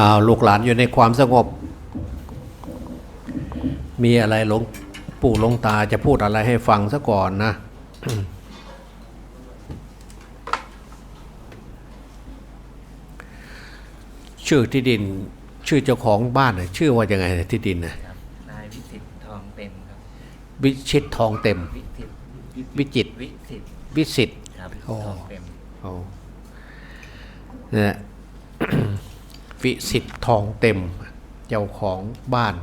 อ้าวลูกหลานอยู่ในความสงบ มีอะไรหลวงปู่หลวงตาจะพูดอะไรให้ฟังซะก่อนนะชื่อที่ดินชื่อเจ้าของบ้านน่ะชื่อว่ายังไงน่ะที่ดินน่ะครับนายวิสิตทองเต็มครับ วิชิตทองเต็ม วิสิตวิจิตรวิสิตวิสิตครับโอ้ทองเต็มโอ้เนี่ย วิสิตทองเต็ม เจ้าของบ้าน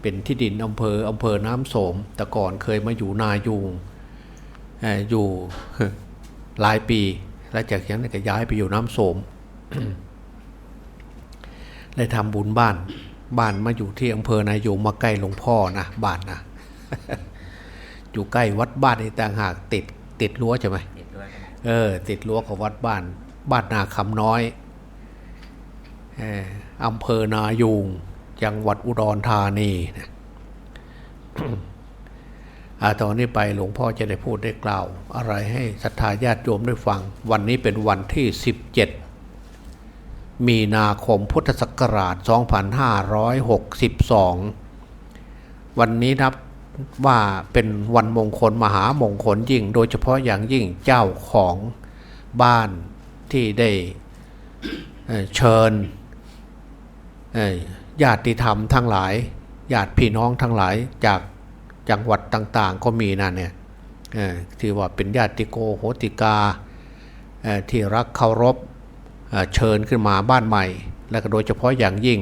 เป็นที่ดินอำเภออำเภอน้ำโสม แต่ก่อนเคยมาอยู่นายูงเอ่ออยู่หลายปี แล้วจากนั้นก็ย้ายไปอยู่น้ำโสมได้ทำบุญบ้าน บ้านมาอยู่ที่อำเภอนายูงมาใกล้หลวงพ่อนะบ้านนะอยู่ใกล้วัดบ้านในต่างหากติดติดรั้วใช่ไหมติดด้วยครับเออ ติดรั้วของวัดบ้าน บ้านนาคำน้อยเอำเภอนายูงจังหวัดอุดรธานีนะอาตอนนี้ไปหลวงพ่อจะได้พูดได้กล่าว อะไรให้ศรัทธาญาติโยมได้ฟัง วันนี้เป็นวันที่ 17 มีนาคมพุทธศักราช 2562 วันนี้นับว่าเป็นวันมงคลมหามงคลยิ่ง โดยเฉพาะอย่างยิ่งเจ้าของบ้านที่ได้เชิญ ญาติธรรมทั้งหลายญาติพี่น้องทั้งหลายจากจังหวัดต่างๆ ก็มีนะเนี่ยเอ่อที่ว่าเป็นญาติโกโหติกาที่รักเคารพเชิญขึ้นมาบ้านใหม่ และโดยเฉพาะอย่างยิ่ง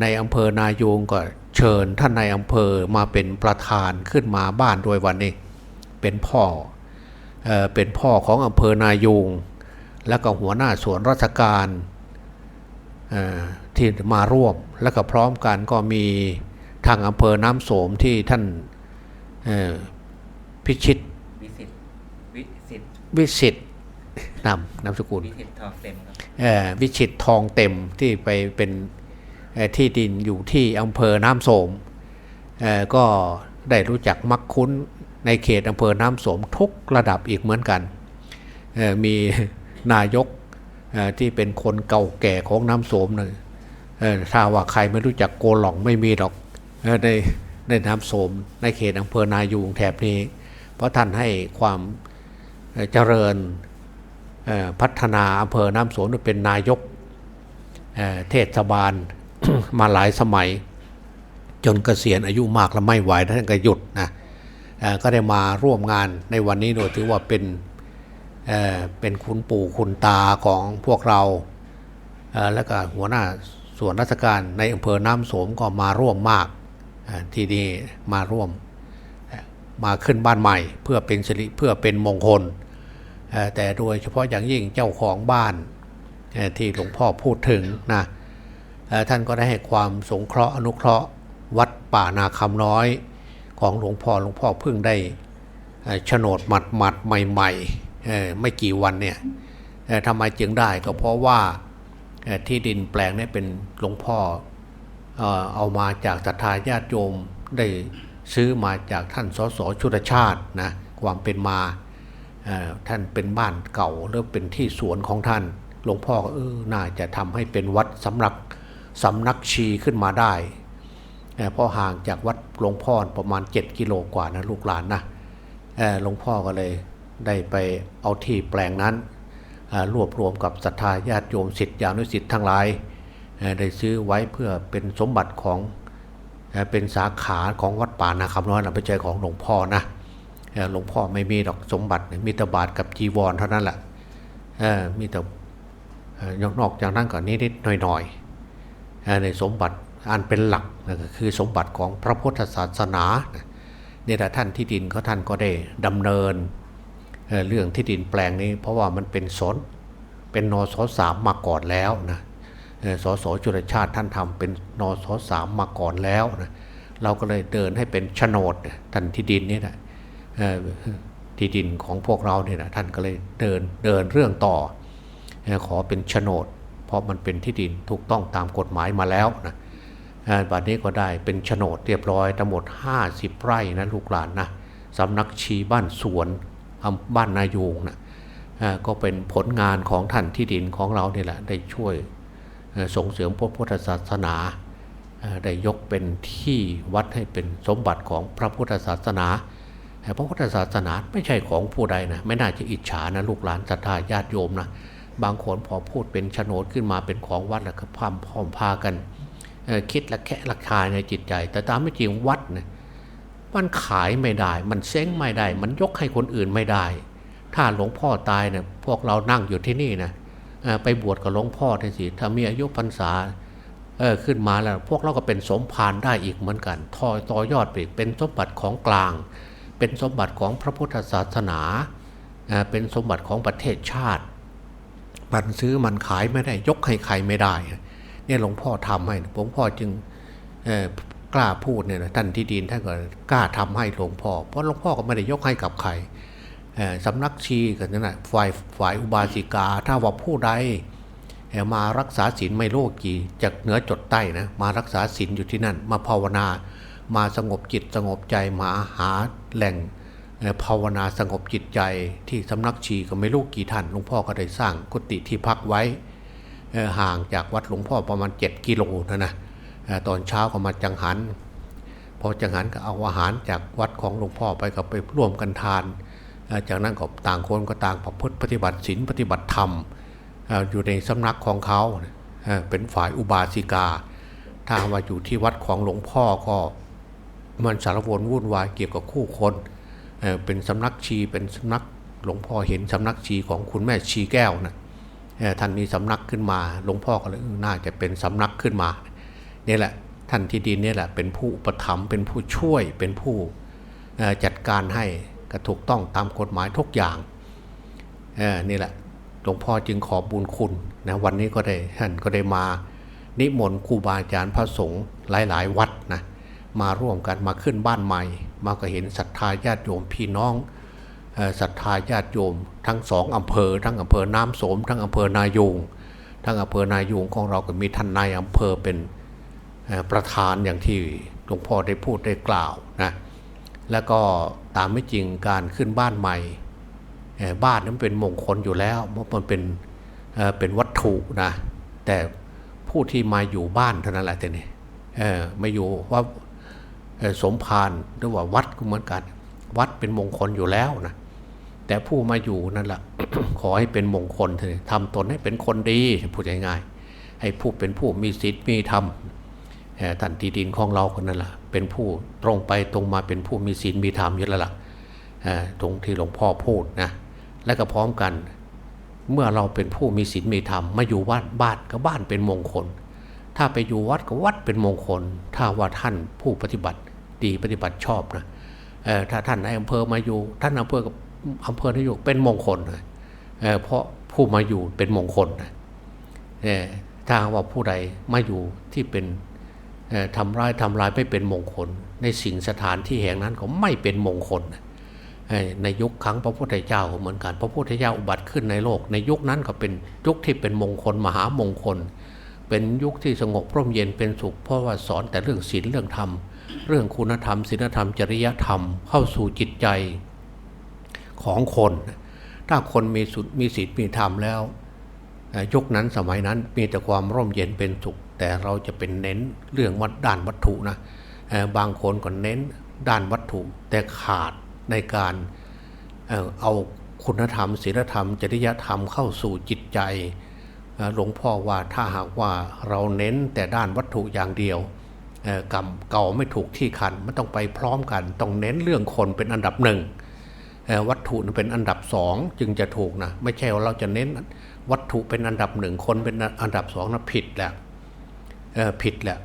ในอำเภอนายูงก็เชิญท่านในอำเภอมาเป็นประธานขึ้นมาบ้านโดยวันนี้ เป็นพ่อเป็นพ่อของอำเภอนายูงแล้วก็หัวหน้าส่วนราชการ ที่มาร่วมแล้วก็พร้อมกันก็มีทางอำเภอน้ำโสมที่ท่านเอ่อพิชิต วิสิตวิสิตวิสิตนำนามสกุลวิสิตทองเต็มครับเอ่อวิชิตทองเต็มที่ไปเป็นเอ่อที่ดินอยู่ที่อำเภอน้ำโสมเอ่อก็ได้รู้จักมักคุ้นในเขตอำเภอน้ำโสมทุกระดับอีกเหมือนกันเอ่อมีนายกเอ่อ ที่เป็นคนเก่าแก่ของน้ำโสมเลยเอ่อถ้าว่าใครไม่รู้จักโกหล่องไม่มีหรอกในในน้ำโสมในเขตอำเภอนายูงแถบนี้ เพราะท่านให้ความเจริญพัฒนาอำเภอน้ำโสนเป็นนายกเทศบาลมาหลายสมัย จนเกษียณอายุมากแล้วไม่ไหวท่านก็หยุดนะก็ได้มาร่วมงานในวันนี้โดยถือว่าเป็น เป็นคุณปู่คุณตาของพวกเราเแล้วก็หัวหน้าส่วนราชการในอำเภอน้ำโสมก็มาร่วมมากที่นี่มาร่วมมาขึ้นบ้านใหม่เพื่อเป็นสิริเพื่อเป็นมงคล แต่โดยเฉพาะอย่างยิ่งเจ้าของบ้านที่หลวงพ่อพูดถึงนะท่านก็ได้ให้ความสงเคราะห์อนุเคราะห์วัดป่านาคำน้อย ของหลวงพ่อหลวงพ่อเพิ่งได้โฉนดหมัดหมัดใหม่ ๆ ไม่กี่วันเนี่ยเอ่ทำไมจึงได้ก็เพราะว่าที่ดินแปลงนี้เป็นหลวงพ่อเออเอามาจากศรัทธาญาติโยมได้ซื้อมาจากท่านสสชุดชาตินะความเป็นมาท่านเป็นบ้านเก่าหรือเป็นที่สวนของท่าน หลวงพ่อเออน่าจะทำให้เป็นวัดสำหรับสำนักชีขึ้นมาได้เอ่อเพราะห่างจากวัดหลวงพ่อประมาณ 7 กิโลกว่านะลูกหลานนะหลวงพ่อก็เลย ได้ไปเอาที่แปลงนั้นรวบรวมกับศรัทธาญาติโยมศิษย์ญาณุศิษย์ทั้งหลายได้ซื้อไว้เพื่อเป็นสมบัติของเป็นสาขาของวัดป่านาคำน้อยนะไม่ใช่ของหลวงพ่อนะหลวงพ่อไม่มีดอกสมบัติมีตบาทกับจีวรเท่านั้นแหละมีแต่เอ่อนอกจากนั้นก็นิดๆหน่อยๆในสมบัติอันเป็นหลักก็คือสมบัติของพระพุทธศาสนาเนี่ยแต่ท่านที่ดินเขาท่านก็ได้ดำเนิน เรื่องที่ดินแปลงนี้ เพราะว่ามันเป็นสนเป็นนสสามมาก่อนแล้วนะสสจุลชาติท่านทำเป็นนสสามมาก่อนแล้วนะเราก็เลยเดินให้เป็นโฉนดท่านที่ดินนี่นะที่ดินของพวกเราเนี่ยนะท่านก็เลยเดินเดินเรื่องต่อ ขอเป็นโฉนด เพราะมันเป็นที่ดินถูกต้องตามกฎหมายมาแล้วนะบัดนี้ก็ได้เป็นโฉนดเรียบร้อยทั้งหมด 50 ไร่นะลูกหลานนะสำนักชีบ้านสวน บ้านนายูงนะเอ่อก็เป็นผลงานของท่านที่ดินของเราเนี่ยแหละได้ช่วยส่งเสริมพระพุทธศาสนาได้ยกเป็นที่วัดให้เป็นสมบัติของพระพุทธศาสนาแต่พระพุทธศาสนาไม่ใช่ของผู้ใดนะไม่น่าจะอิจฉานะลูกหลานศรัทธาญาติโยมนะบางคนพอพูดเป็นโฉนดขึ้นมาเป็นของวัดแล้วก็พามพร้อมพากัน คิดละแคะราคายในจิตใจ แต่ตามไม่จริงวัดนะ มันขายไม่ได้ มันเซ้งไม่ได้ มันยกให้คนอื่นไม่ได้ ถ้าหลวงพ่อตายเนี่ยพวกเรานั่งอยู่ที่นี่นะไปบวชกับหลวงพ่อได้สิถ้ามีอายุพรรษาเออขึ้นมาแล้วพวกเราก็เป็นสมภารได้อีกเหมือนกันทอยต่อยอดไปเป็นสมบัติของกลาง เป็นสมบัติของพระพุทธศาสนาเป็นสมบัติของประเทศชาติมันซื้อมันขายไม่ได้ยกให้ใครไม่ได้เนี่ยหลวงพ่อทำให้หลวงพ่อจึงเกล้าพูดเนี่ยนะท่านที่ดินท่านก็กล้าทำให้หลวงพ่อ เพราะหลวงพ่อก็ไม่ได้ยกให้กับใครสำนักชีกันนั่นแหะฝ่ายฝ่ายอุบาสิกา ถ้าว่าผู้ใดเอ่อมารักษาศีลไม่โลกี่จากเหนือจดใต้นะมารักษาศีลอยู่ที่นั่น มาภาวนา มาสงบจิตสงบใจมาหาแหล่งภาวนาสงบจิตใจที่สำนักชีก็ไม่รู้กี่ท่านหลวงพ่อก็ได้สร้างกุฏิที่พักไว้ห่างจากวัดหลวงพ่อประมาณ 7 กิโลนะนะเอ่อ ตอนเช้าก็มาจังหัน พอจังหันก็เอาอาหารจากวัดของหลวงพ่อไปก็ไปร่วมกันทาน จากนั้นก็ต่างคนก็ต่างประพฤติปฏิบัติศีลปฏิบัติธรรมอยู่ในสำนักของเขาเป็นฝ่ายอุบาสิกา ถ้าว่าอยู่ที่วัดของหลวงพ่อก็มันสารวนวุ่นวายเกี่ยวกับคู่คนเป็นสำนักชีเป็นสำนักหลวงพ่อเห็นสำนักชีของคุณแม่ชีแก้วนะท่านมีสำนักขึ้นมา หลวงพ่อก็เลยน่าจะเป็นสำนักขึ้นมา นี่แหละท่านที่ดินนี่แหละเป็นผู้อุปถัมภ์เป็นผู้ช่วยเป็นผู้จัดการให้ก็ถูกต้องตามกฎหมายทุกอย่างนี่แหละหลวงพ่อจึงขอบุญคุณนะวันนี้ก็ได้ท่านก็ได้มา นิมนต์ครูบาอาจารย์พระสงฆ์หลาย ๆ วัดนะมาร่วมกันมาขึ้นบ้านใหม่ มาก็เห็นศรัทธาญาติโยมพี่น้องศรัทธาญาติโยม ทั้งสองอำเภอ ทั้งอำเภอน้ำโสม ทั้งอำเภอนายูงทั้งอำเภอนายูงของเราก็มีท่านนายอำเภอเป็น ประธานอย่างที่หลวงพ่อได้พูดได้กล่าวนะแล้วก็ตามไม่จริงการขึ้นบ้านใหม่ บ้านนั้นเป็นมงคลอยู่แล้วเพราะมันเป็นเเป็นวัตถุนะแต่ผู้ที่มาอยู่บ้านเท่านั้นแหละแต่นี่ไม่อยู่ว่าสมภารหรือว่าวัดก็เหมือนกัน วัดเป็นมงคลอยู่แล้วนะแต่ผู้มาอยู่นั่นแหละขอให้เป็นมงคลเถอะทำตนให้เป็นคนดีพูดง่ายๆให้ผู้เป็นผู้มีศีลมีธรรมเท่านที่ดินของเราคนนั้นล่ะ เป็นผู้ตรงไปตรงมาเป็นผู้มีศีลมีธรรมอยู่แล้วล่ะเอ่อตรงที่หลวงพ่อพูดนะและก็พร้อมกัน เมื่อเราเป็นผู้มีศีลมีธรรมมาอยู่วัดบ้านก็บ้านเป็นมงคล ถ้าไปอยู่วัดก็วัดเป็นมงคล ถ้าว่าท่านผู้ปฏิบัติดีปฏิบัติชอบนะถ้าท่านในอำเภอมาอยู่ ท่านอำเภอกับอำเภอที่อยู่เป็นมงคลนะเพราะผู้มาอยู่เป็นมงคลนะถ้าว่าผู้ใดมาอยู่ที่เป็น ทำร้ายทำลายไม่เป็นมงคล ในสิ่งสถานที่แห่งนั้นก็ไม่เป็นมงคลในยุคครั้งพระพุทธเจ้าเหมือนกัน พระพุทธเจ้าอุบัติขึ้นในโลก ในยุคนั้นก็เป็นยุคที่เป็นมงคลมหามงคล เป็นยุคที่สงบร่มเย็นเป็นสุข เพราะว่าสอนแต่เรื่องศีลเรื่องธรรม เรื่องคุณธรรมศีลธรรมจริยธรรมเข้าสู่จิตใจของคน ถ้าคนมีสุดมีศีลมีธรรมแล้วยุคนั้นสมัยนั้นมีแต่ความร่มเย็นเป็นสุข แต่เราจะเป็นเน้นเรื่องวัดด้านวัตถุนะบางคนก็เน้นด้านวัตถุ แต่ขาดในการเอาคุณธรรมศีลธรรม จริยธรรมเข้าสู่จิตใจหลวงพ่อว่าถ้าหากว่าเราเน้นแต่ด้านวัตถุอย่างเดียวกรรมเก่าไม่ถูกที่คันมันต้องไปพร้อมกัน ต้องเน้นเรื่องคนเป็นอันดับหนึ่งวัตถุเป็นอันดับสองจึงจะถูกนะไม่ใช่ว่าเราจะเน้นวัตถุเป็นอันดับหนึ่งคนเป็นอันดับสองนะผิดแหละ ผิดแหละ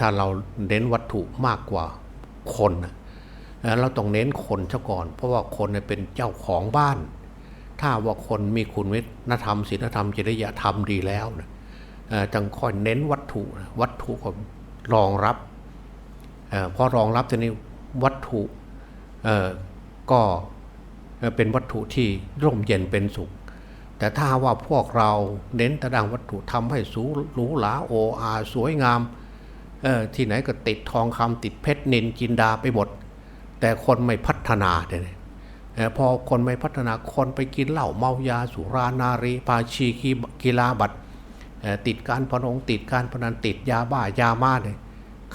ถ้าเราเน้นวัตถุมากกว่าคนเราต้องเน้นคนซะก่อน เพราะว่าคนเป็นเจ้าของบ้าน ถ้าว่าคนมีคุณวิทยธรรมศีลธรรมจริยธรรมดีแล้วนะจังค่อยเน้นวัตถุวัตถุก็รองรับเอพอรองรับทีนี้วัตถุก็เป็นวัตถุที่ร่มเย็นเป็นสุข แต่ถ้าว่าพวกเราเน้นแต่ดังวัตถุทำให้สูหรูหราโออาสวยงามออที่ไหนก็ติดทองคำติดเพชรนินจินดาไปหมด แต่คนไม่พัฒนาเนี่ยพอคนไม่พัฒนาคนไปกินเหล้าเมายาสุรานารีปาชีกีกีฬาบัตรติดการพนงติดการพนันติดยาบ้ายามาเนี่ย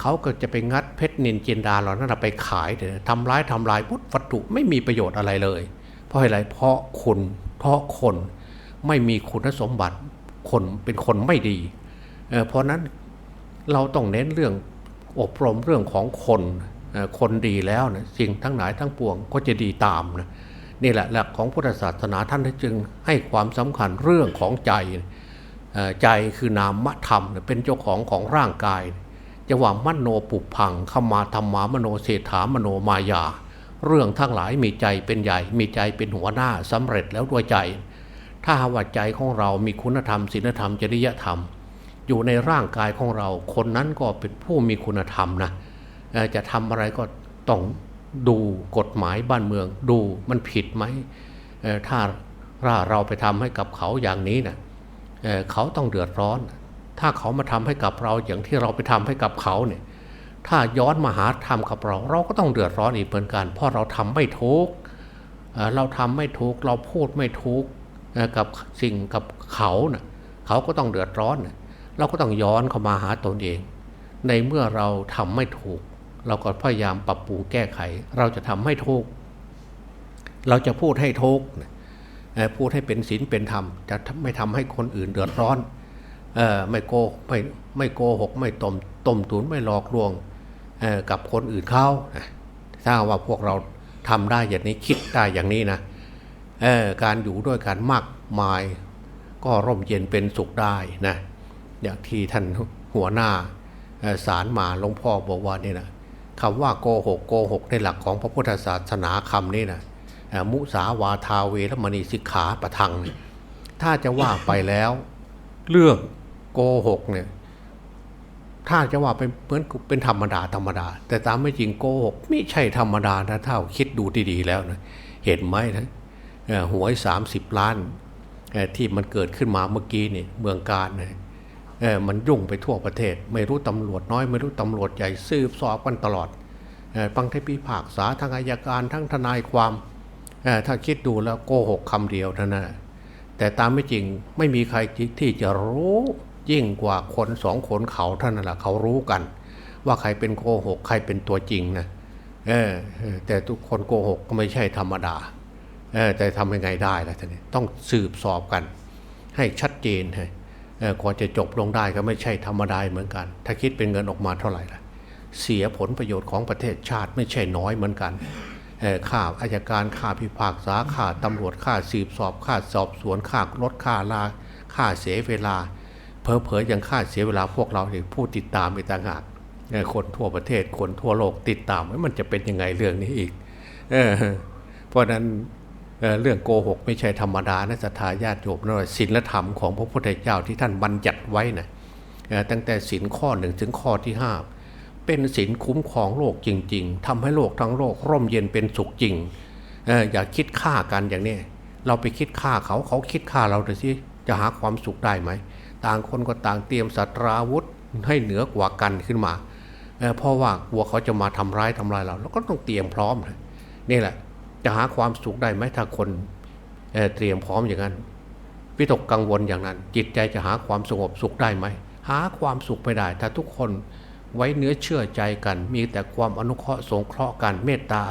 เขาก็จะไปงัดเพชรนินจินดาเหล่านั้นไปขายเถอะทำร้ายทำลายพุทธวัตถุไม่มีประโยชน์อะไรเลย เพราะอะไรเพราะคนเพราะคน ไม่มีคุณสมบัติคนเป็นคนไม่ดีเเพราะนั้นเราต้องเน้นเรื่องอบรมเรื่องของคนคนดีแล้วนะสิ่งทั้งหลายทั้งปวงก็จะดีตามนะนี่แหละหลักของพุทธศาสนาท่านจึงให้ความสำคัญเรื่องของใจ ใจคือนามธรรมเป็นเจ้าของของร่างกาย จะว่ามโนปุพังขมาธรรมามโนเศรษฐามโนมายา เรื่องทั้งหลายมีใจเป็นใหญ่ มีใจเป็นหัวหน้าสำเร็จแล้วด้วยใจ ถ้าหาว่าใจของเรามีคุณธรรมศีลธรรมจริยธรรม อยู่ในร่างกายของเรา คนนั้นก็เป็นผู้มีคุณธรรมนะจะทำอะไรก็ต้องดูกฎหมายบ้านเมือง ดูมันผิดไหมถ้าถ้าเราไปทำให้กับเขาอย่างนี้นะเอ่อเขาต้องเดือดร้อน ถ้าเขามาทำให้กับเราอย่างที่เราไปทำให้กับเขาเนี่ยถ้าย้อนมาหาทำกับเรา เราก็ต้องเดือดร้อนอีกเหมือนกัน เพราะเราทำไม่ถูกเราทำไม่ถูกเราพูดไม่ถูก กับสิ่งกับเขาเน่ะเขาก็ต้องเดือดร้อนน่ะเราก็ต้องย้อนเข้ามาหาตนเอง ในเมื่อเราทำไม่ถูก เราก็พยายามปรับปรุงแก้ไข เราจะทำให้ถูก เราจะพูดให้ถูกเอ่อพูดให้เป็นศีลเป็นธรรม จะไม่ทำให้คนอื่นเดือดร้อนออไม่โกไม่ไม่โกหกไม่ต้มต้มตุนไม่หลอกลวงกับคนอื่นเขาถ้าว่าพวกเราทำได้อย่างนี้คิดได้อย่างนี้นะ การอยู่ด้วยกันมากมาย ก็ร่มเย็นเป็นสุขได้นะอย่างที่ท่านหัวหน้าสารมาหลวงพ่อบอกว่านี่นะคำว่าโกหกโกหกในหลักของพระพุทธศาสนาคำนี้นะมุสาวาทาเวรมณีสิกขาประทัง ถ้าจะว่าไปแล้ว เรื่องโกหกเนี่ยถ้าจะว่าเป็นเหมือนเป็นธรรมดาธรรมดา แต่ตามไม่จริงโกหกไม่ใช่ธรรมดานะถ้าคิดดูดีๆแล้วนะเห็นไหมนะ หวย 30 ล้านที่มันเกิดขึ้นมาเมื่อกี้นี่เมืองการเนี่ยมันยุ่งไปทั่วประเทศ ไม่รู้ตำรวจน้อย ไม่รู้ตำรวจใหญ่สืบสอบกันตลอดฟังที่พิพากษาทางอายการทั้งทนายความถ้าคิดดูแล้วโกหกคำเดียวเท่านั้นนะแต่ตามไม่จริงไม่มีใครที่จะรู้ยิ่งกว่าคนสองคนเขาเท่านั้นแหละเขารู้กัน ว่าใครเป็นโกหกใครเป็นตัวจริงนะแต่ทุกคนโกหกก็ไม่ใช่ธรรมดา แต่ทำยังไงได้ล่ะท่านนี่ต้องสืบสอบกัน ให้ชัดเจนให้เออกว่าจะจบลงได้ก็ไม่ใช่ธรรมดาเหมือนกัน ถ้าคิดเป็นเงินออกมาเท่าไหร่ล่ะเสียผลประโยชน์ของประเทศชาติไม่ใช่น้อยเหมือนกันค่าอายการค่าพิพากษาค่าตำรวจค่าสืบสอบค่าสอบสวนค่ารถค่าลาค่าเสียเวลา เพอเพอยังค่าเสียเวลาพวกเราเองผู้ติดตามอีกต่างหากคนทั่วประเทศคนทั่วโลกติดตามว่ามันจะเป็นยังไงเรื่องนี้อีกเออเพราะฉะนั้น เเรื่องโกหกไม่ใช่ธรรมดานะศรัทธาญาติโยมนะศีลธรรมของพระพุทธเจ้าที่ท่านบัญญัติไว้นะเอ่อตั้งแต่ศีลข้อหนึ่งถึงข้อที่ห้าเป็นศีลคุ้มครองโลกจริง ๆทำให้โลกทั้งโลกร่มเย็นเป็นสุขจริงอออย่าคิดฆ่ากันอย่างนี้เราไปคิดฆ่าเขาเขาคิดฆ่าเราดูสิจะหาความสุขได้ไหมต่างคนก็ต่างเตรียมสัตราวุธให้เหนือกว่ากันขึ้นมาเเพราะว่ากลัวเขาจะมาทำร้ายทำลายเราเราก็ต้องเตรียมพร้อมนะนี่แหละ จะหาความสุขได้ไหมถ้าคนเเตรียมพร้อมอย่างนั้นวิตกกังวลอย่างนั้น จิตใจจะหาความสงบสุขได้ไหมหาความสุขไม่ได้ ถ้าทุกคนไว้เนื้อเชื่อใจกัน มีแต่ความอนุเคราะห์สงเคราะห์กันเมตตา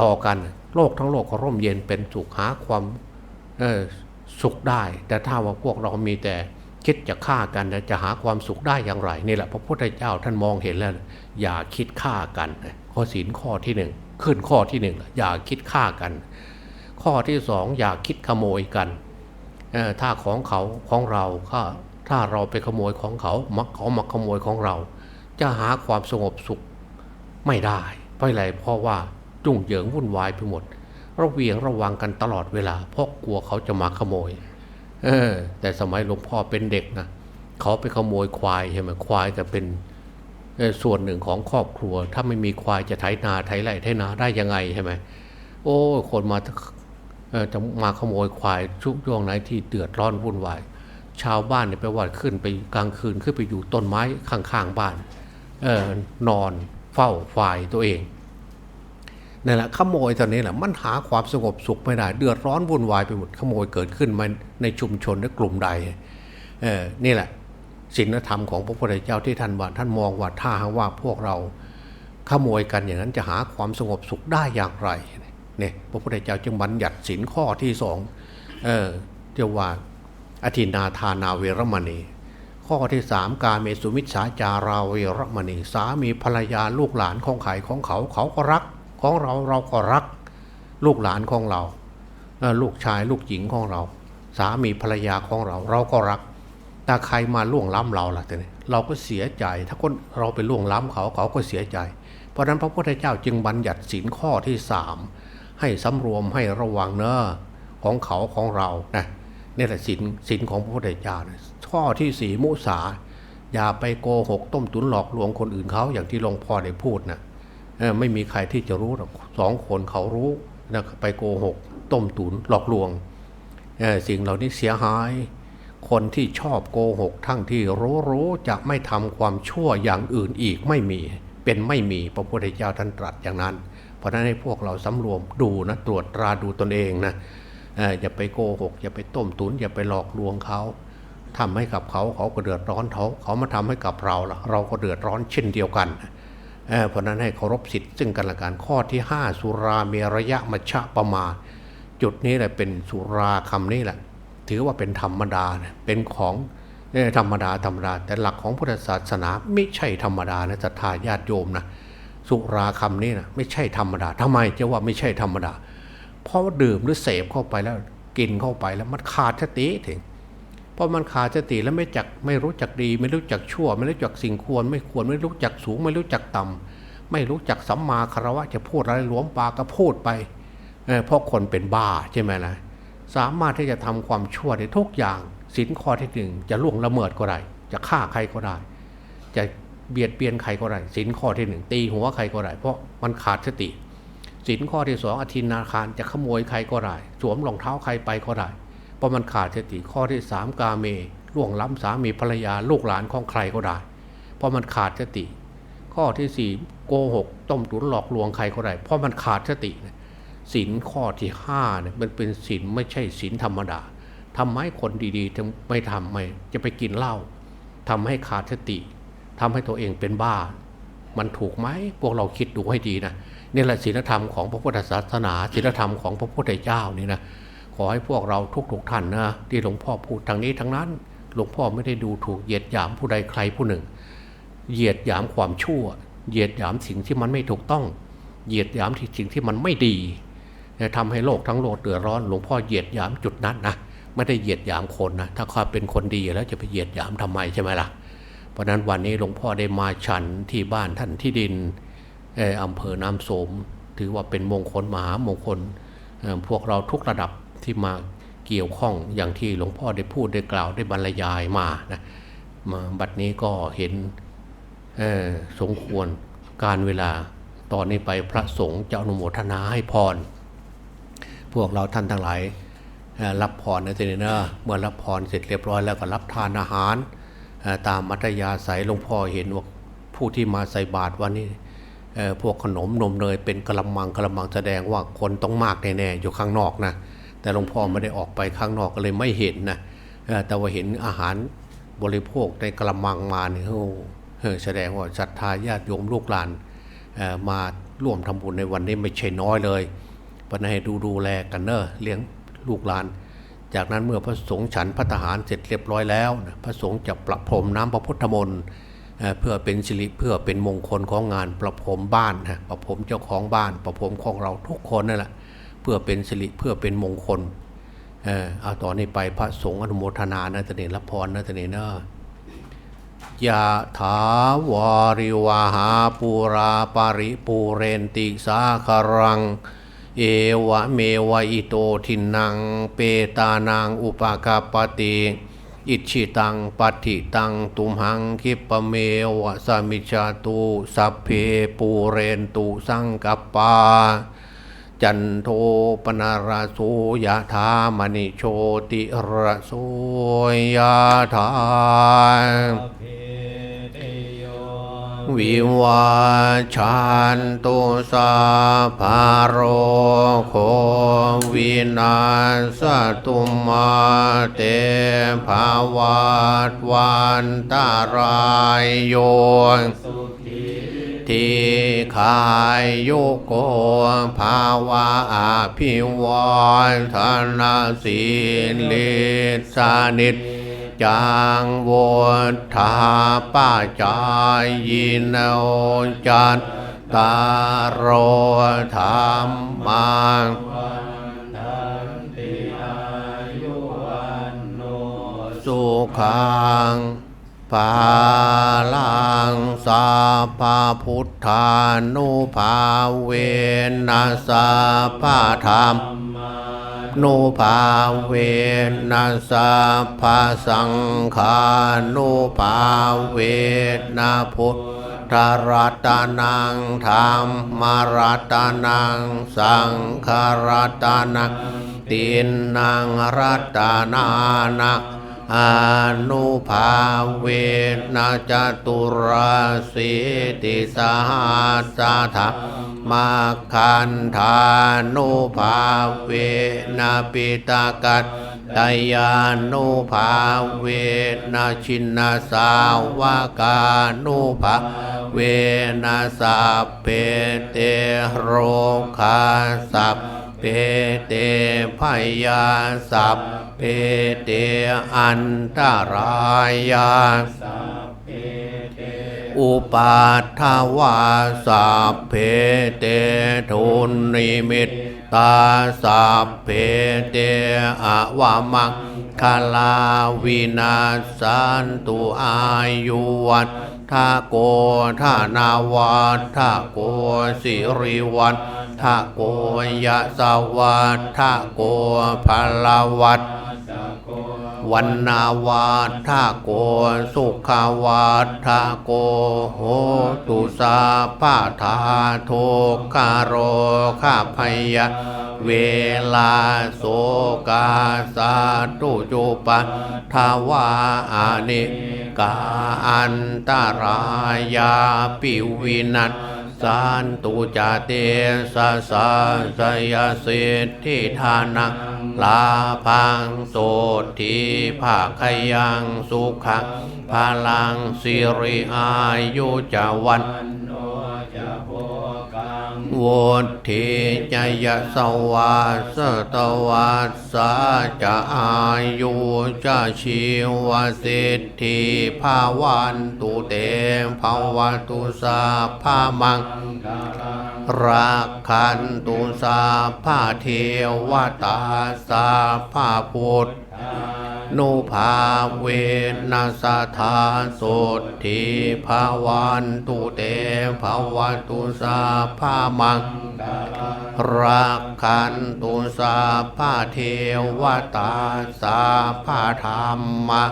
ต่อกัน โลกทั้งโลกก็ร่มเย็นเป็นสุขหาความสุขได้ แต่ถ้าว่าพวกเรามีแต่คิดจะฆ่ากันจะหาความสุขได้อย่างไรนี่แหละพระพุทธเจ้าท่านมองเห็นแล้ว อย่าคิดฆ่ากัน ข้อศีลข้อที่หนึ่ง ขึ้นข้อที่หนึ่งอย่าคิดฆ่ากัน ข้อที่สองอย่าคิดขโมยกันถ้าของเขาของเราถ้าถ้าเราไปขโมยของเขามักเขามาขโมยของเรา จะหาความสงบสุขไม่ได้เพราะอะไรเพราะว่าจุ่งเหยิงวุ่นวายไปหมด ระเวียงระวังกันตลอดเวลา เพราะกลัวเขาจะมาขโมย เออ แต่สมัยหลวงพ่อเป็นเด็กนะเขาไปขโมยควายใช่ไหมควายจะเป็น ส่วนหนึ่งของครอบครัว ถ้าไม่มีควายจะไถนาไถไร่ไถนาได้ยังไงใช่ไหมโอ้คนมาจะมาขโมยควายชุกช่วงไหนที่เดือดร้อนวุ่นวายชาวบ้านเนี่ยไปว่าขึ้นไปกลางคืนขึ้นไปอยู่ต้นไม้ข้างๆบ้านเออนอนเฝ้าฝ่ายตัวเองนั่นแหละขโมยตอนนี้แหละมันหาความสงบสุขไม่ได้ เดือดร้อนวุ่นวายไปหมดขโมยเกิดขึ้นมาในชุมชนในกลุ่มใดเออนี่แหละ ศีลธรรมของพระพุทธเจ้าที่ท่านว่าท่านมองว่าถ้าว่าพวกเราขโมยกันอย่างนั้นจะหาความสงบสุขได้อย่างไรเนี่ยพระพุทธเจ้าจึงบัญญัติศีลข้อที่สองเออเรียกว่าอธินาทานาเวรมณี ข้อที่สามกาเมสุมิชฌาจาราเวรมณี สามีภรรยาลูกหลานของใครของเขาเขาก็รัก ของเราเราก็รัก ลูกหลานของเรา ลูกชายลูกหญิงของเรา สามีภรรยาของเราเราก็รัก แต่ใครมาล่วงล้ำเราล่ะแต่เนี่ยเราก็เสียใจ ถ้าคนเราไปล่วงล้ำเขาเขาก็เสียใจ เพราะฉะนั้นพระพุทธเจ้าจึงบัญญัติศีลข้อที่สามให้สำรวมให้ระวังเนอะของเขาของเรานะนี่แหละศีลศีลของพระพุทธเจ้านะข้อที่สี่มุสา อย่าไปโกหกต้มตุนหลอกลวงคนอื่นเขาอย่างที่หลวงพ่อได้พูดนะไม่มีใครที่จะรู้หรอกสองคนเขารู้นะไปโกหก ต้มตุนหลอกลวงสิ่งเหล่านี้เสียหาย คนที่ชอบโกหกทั้งที่รู้รู้จะไม่ทำความชั่วอย่างอื่นอีกไม่มี เป็นไม่มีพระพุทธเจ้าท่านตรัสอย่างนั้น เพราะฉะนั้นให้พวกเราสำรวมดูนะตรวจตราดูตนเองนะอย่าไปโกหกอย่าไปต้มตุนอย่าไปหลอกลวงเขาทำให้กับเขาเขาก็เดือดร้อนเขาเขามาทำให้กับเราล่ะเราก็เดือดร้อนเช่นเดียวกันเเพราะนั้นให้เคารพสิทธิ์ซึ่งกันและกันข้อที่ 5 สุราเมระยะมัชฌะประมา จุดนี้แหละเป็นสุราคำนี้แหละ ถือว่าเป็นธรรมดาเป็นของธรรมดาธรรมดา แต่หลักของพุทธศาสนาไม่ใช่ธรรมดานะศรัทธาญาติโยมนะสุราคำนี้นะไม่ใช่ธรรมดาทำไมจะว่าไม่ใช่ธรรมดา เพราะว่าดื่มหรือเสพเข้าไปแล้วกินเข้าไปแล้วมันขาดสติถึงเพราะมันขาดสติแล้วไม่จักไม่รู้จักดี ไม่รู้จักชั่ว ไม่รู้จักสิ่งควร ไม่ควรไม่รู้จักสูง ไม่รู้จักต่ำไม่รู้จักสัมมาคารวะจะพูดอะไรหลวมปากก็พูดไปเออเพราะคนเป็นบ้าใช่ไหมล่ะ สามารถที่จะทำความชั่วได้ทุกอย่างสินข้อที่หนึ่งจะล่วงละเมิดก็ได้ จะฆ่าใครก็ได้ จะเบียดเบียนใครก็ได้สินข้อที่หนึ่งตีหัวใครก็ได้ เพราะมันขาดสติสินข้อที่สองอธินาคารจะขโมยใครก็ได้ สวมรองเท้าใครไปก็ได้ เพราะมันขาดสติข้อที่สามกาเมล่วงล้ำสามีภรรยาลูกหลานของใครก็ได้ เพราะมันขาดสติ ข้อที่สี่โกหกต้มตุ๋นหลอกลวงใครก็ได้ เพราะมันขาดสตินะ ศีลข้อที่ห้าเนี่ยมันเป็นศีลไม่ใช่ศีลธรรมดาทำให้คนดีๆถึงไม่ทำไม่จะไปกินเหล้าทำให้ขาดสติทำให้ตัวเองเป็นบ้า มันถูกไหมพวกเราคิดดูให้ดีนะนี่แหละศีลธรรมของพระพุทธศาสนาศีลธรรมของพระพุทธเจ้านี่นะขอให้พวกเราทุกๆท่านนะที่หลวงพ่อพูดทางนี้ทั้งนั้น หลวงพ่อไม่ได้ดูถูกเหยียดหยามผู้ใดใครผู้หนึ่ง เหยียดหยามความชั่ว เหยียดหยามสิ่งที่มันไม่ถูกต้อง เหยียดหยามที่สิ่งที่มันไม่ดี ทำให้โลกทั้งโลกเดือดร้อน หลวงพ่อเหยียดหยามจุดนั้นนะไม่ได้เหยียดหยามคนนะถ้าเขาเป็นคนดีแล้วจะไปเหยียดหยามทำไมใช่ไหมล่ะ เพราะนั้นวันนี้หลวงพ่อได้มาฉันที่บ้านท่านที่ดินอำเภอน้ำโสม ถือว่าเป็นมงคลมหามงคลพวกเราทุกระดับที่มาเกี่ยวข้องอย่างที่หลวงพ่อได้พูดได้กล่าวได้บรรยายมานะมาบัดนี้ก็เห็นสมควรการเวลาตอนนี้ไปพระสงฆ์จะอนุโมทนาให้พร พวกเราท่านทั้งหลายรับพรนะทีนี้นะเมื่อรับพรเสร็จเรียบร้อยแล้วก็รับทานอาหาร ตามมัธยาศัยหลวงพ่อเห็นว่าผู้ที่มาใส่บาตรวันนี้เอ่อพวกขนมนมเนยเป็นกระมังกระมังแสดงว่าคนต้องมากแน่ๆอยู่ข้างนอกนะแต่หลวงพ่อไม่ได้ออกไปข้างนอกก็เลยไม่เห็นนะแต่ว่าเห็นอาหารบริโภคในกระมังมาเนี่ยโอ้แสดงว่าศรัทธาญาติโยมลูกหลานมาร่วมทำบุญในวันนี้ไม่ใช่น้อยเลย ปนให้ดูดูแลกันเนอะเลี้ยงลูกหลาน จากนั้นเมื่อพระสงฆ์ฉันพระทหารเสร็จเรียบร้อยแล้วนะพระสงฆ์จะประพรมน้ำพระพุทธมนต์เพื่อเป็นสิริเพื่อเป็นมงคลของงานประพรมบ้านนะประพรมเจ้าของบ้าน ประพรมของเราทุกคนนั่นแหละเพื่อเป็นสิริเพื่อเป็นมงคลเออเอาต่อนนี้ไปพระสงฆ์อนุโมทนานะตอนรพรนะตอนเนอะยะถาวาริวาหาปูราปาริปูเรนติสาคารัง เอวะเมวะอิโตทินัง เปตานังอุปกาปติอิชิตังปัติตังตุมหังคิปะเมวะสมิจาตุสัพเพปูเรนตุสังกปา จันโทปนาราโสยะธามณิโชติระโสยะธา วิวาชันตุสาภาโรโควินาสตุมาเตภาวัตวันตารายโยทีขายโยโกภาวะอภิวันธนาสิลิสานิ จจังโวธาป้าจายยินโอจันตารโรธรรมังสุขังภาลังสาพาพุทธานุภาเวนัสาพาธรรม นุภาเวนัสาภาสังขานุภาเวนะพุทธรัตนังธรรมรัตนังสังขรัตนังตินนังรัตนานัง อนุภาเวนะจตุราสิติสหัสธรรมาคันธานุภาเวนะปิตากัตตยานุภาเวนะชินนาสาวกานุภาเวนะสัพเพเตโรคาสัพ เพเตพยาสัพเพเตอันตรายาสับเปตอุปาทวาสัพเพเตทุนนิมิตตาสัพเพเตอวามังคลาวินาสันตุอายุวัตทาโกทานาวัตทาโกสิริวัต ทาโกยะสวัตทาโกพลวัตวันนาวัฏทาโกสุขาวัฏทาโกโหตุสาปาทาโทคารโรข้าพยะเวลาโสกาสาตุจุปันทาวาอานิกาอันตรายาปิวินัต สันตุจาเตสะสะสยสิทธิทานังลาพังโสทีภาคยังสุขังพลังสิริอายุจาวัน วุฒิจยสวัสตวัสสะจะอายุจะชีวสิทธิภาวันตุเตภาวตุสาภามังรักขันตุสาภาเทวตาสาภาพุทธ นุภาเวนัสธาโสทิภาวันตุเตภาวตุสาภามังรักขันตุสาภาเทวตาสาภาธรรมะ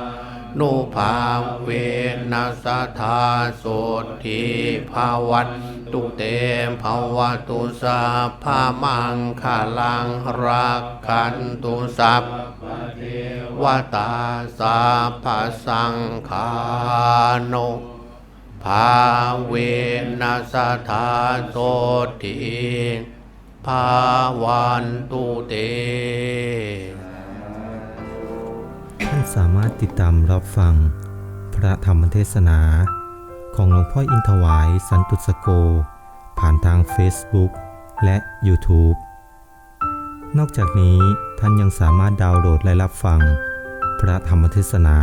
นุภาเวนัสธาโสทิภาวัน ตุเตภาวตุสาภามังคาลังรักขันตุสัพวตาสาภาสังคานุภาเวนัสธาโสติภาวันตุเต ท่านสามารถติดตามรับฟัง พระธรรมเทศนา ของหลวงพ่ออินทวายสันตุสโก ผ่านทาง Facebook และ YouTube นอกจากนี้ท่านยังสามารถดาวน์โหลดและรับฟัง พระธรรมเทศนา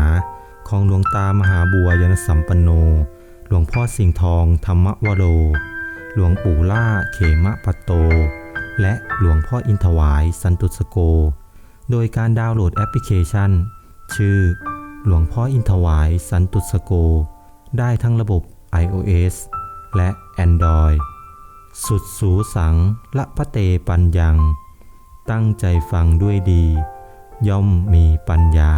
ของหลวงตามหาบัวยนสัมปันโน หลวงพ่อสิงห์ทองธรรมวโร หลวงปู่ล่าเขมะปัตโต และหลวงพ่ออินทวายสันตุสโก โดยการดาวน์โหลดแอปพลิเคชัน ชื่อ หลวงพ่ออินทวายสันตุสโก ได้ทั้งระบบ iOS และ Android สุดสูสังละพะเตปัญญัง ตั้งใจฟังด้วยดี ย่อมมีปัญญา